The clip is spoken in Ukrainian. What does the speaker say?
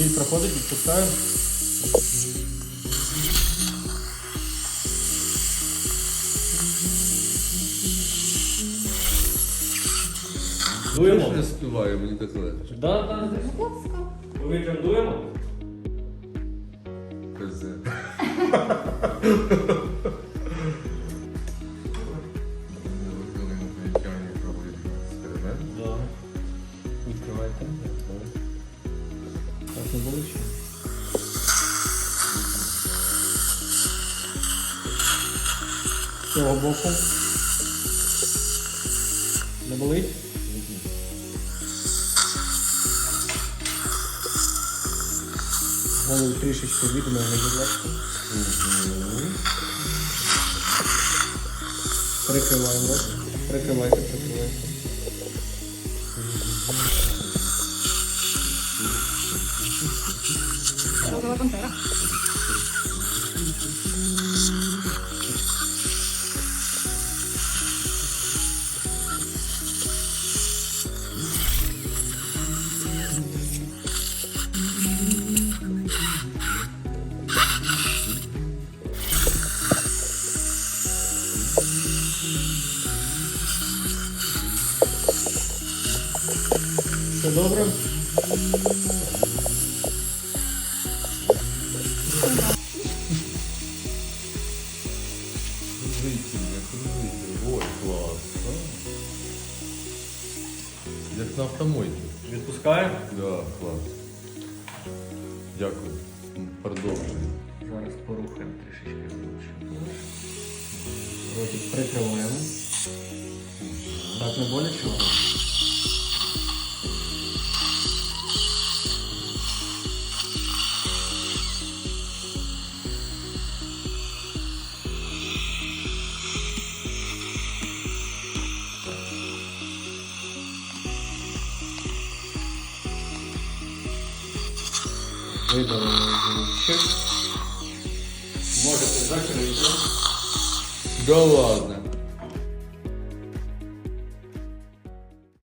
Біль проходить, відпускаю. Дуємо? не співаю, мені так легше. Да, да, ласка. Повітрям дуємо? Пизе. З цього боку. Не болить? Голову трішечки від мене, будь ласка. Прикриваємо рот. Прикривайте, прикривайте. Розова пантера. Все добре? Кружитель, кружитель. Ой, клас. а. Як на автомойці. Відпускаємо. Да, клас. Дякую. М, Продовжуй. Зараз порухаємо трішечки глибше. Ротик прикриваємо. Так, не боляче? Видалили звуки. Можете закрити. Да ладно.